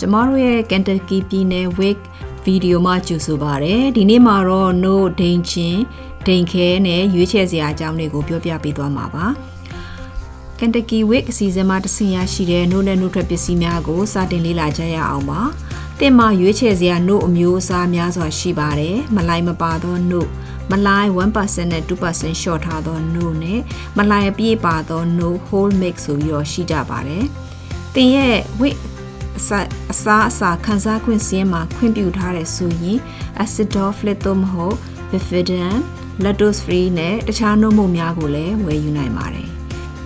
ကျမတို့ရဲ့ Kentucky ပြည်နယ် Wake ဗီဒီယိုမှာကြိုဆိုပါရယ်ဒီနေ့မှာတော့ no ဒိန်ချင်းဒိန်ခဲနဲ့ရွေးချယ်စရာအကြောင်းတွေကိုပြောပြပေးသွားမှာပါ Kentucky Wake အစီအစဉ်မှာတဆင်ရရှိတဲ့ no နဲ့ no ထွက်ပစ္စည်းများကိုစတင်လေ့လာကြရအောင်ပါတင်မှာရွေးချယ်စရာ no အမျိုးအစားများစွာရှိပါတယ်မလိုက်မပါသော no မလိုက်1%နဲ့2% short ထားသော no နဲ့မလိုက်အပြည့်ပါသော no whole mix ဆိုပြီးတော့ရှိကြပါတယ်တင်ရဲ့ Wake အစအစားအစာခန်းစားခွင့်စင်းမှာခွင့်ပြုထားတဲ့ဆိုရင် acidophilus သို့မဟုတ် bifidin lactose free နဲ့တခြားနှုတ်မှုများကိုလည်းဝယ်ယူနိုင်ပါတယ်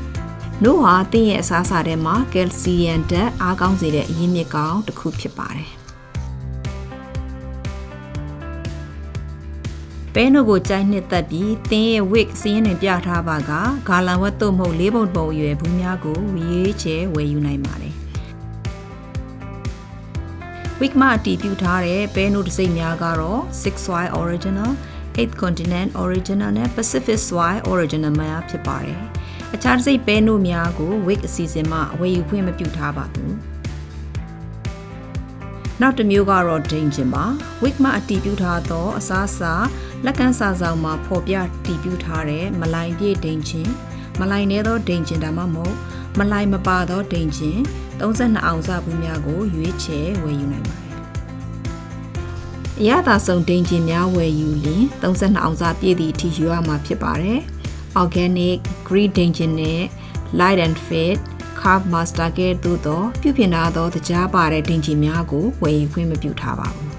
။နှုတ်ဟာတင့်ရဲ့အစားအစာထဲမှာကယ်လ်ဆီယမ်ဓာတ်အားကောင်းစေတဲ့အရင်းမြစ်ကောင်းတစ်ခုဖြစ်ပါတယ်။ပဲနိုကိုကြိုက်နှစ်သက်ပြီးတင်းရဲ့ wig စီးရင်တွင်ပြထားပါကဂါလန်ဝက်သို့မဟုတ်လေးပုံပုံအရွယ်ဘူးများကိုရွေးချယ်ဝယ်ယူနိုင်ပါတယ်။ Wig မှာအတည်ပြုထားတဲ့ပဲနိုတစိမ့်များကတော့ Six Soy Original, Eighth Continent Original နဲ့ Pacific Soy Original များဖြစ်ပါတယ်။အခြားတစိမ့်ပဲနိုများကို Wig အစီအစဉ်မှာအဝယ်ယူခွင့်မပြုထားပါဘူး။နောက်တစ်မျိုးကတော့ Danger ပါ။ Wig မှာအတည်ပြုထားသောအစားအစာလက်ကမ်းစာဆောင်မှာဖော်ပြတည်ပြုထားတဲ့မလိုင်ပြည့်ဒိန်ချင်းမလိုင်နေသောဒိန်ချင်းဒါမှမဟုတ် မလိုင်မပါသောဒိန်ချင်း32အောင်စဘူးများကိုရွေးချယ်ဝယ်ယူနိုင်ပါတယ်။အရသာဆုံးဒိန်ချင်းများဝယ်ယူရင်32အောင်စပြည့်သည့်အထိယူရမှာဖြစ်ပါတယ်။ Organic, Green ဒိန်ချင်းနဲ့ Light and Fit Carb Master ကဲ့သို့သောပြုပြင်ထားသောတကြားပါတဲ့ဒိန်ချင်းများကိုဝယ်ယူခွင့်မပြုထားပါဘူး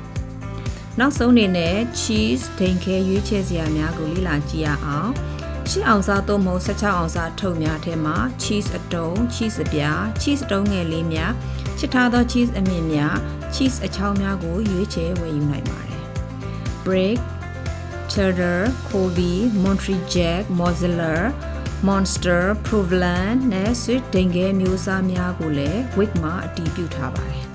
။နောက်ဆုံးအနေနဲ့ cheese ဒိန်ခဲရွေးချယ်စရာများကိုလေ့လာကြည့်ရအောင်။ ရှစ်အောင်စားသို့မဟုတ်16အောင်စားထုပ်များထဲမှာ cheese အတုံး cheese အပြား cheese အတုံးငယ်လေးများချစ်ထားသော cheese အမြင့်များ cheese အချောင်းများကိုရွေးချယ်ဝယ်ယူနိုင်ပါတယ်။ brick cheddar colby montreal jack mozzarella monster provolone နဲ့ sweet ဒိန်ခဲမျိုးစားများကိုလည်း wig မှာအတည်ပြုထားပါတယ်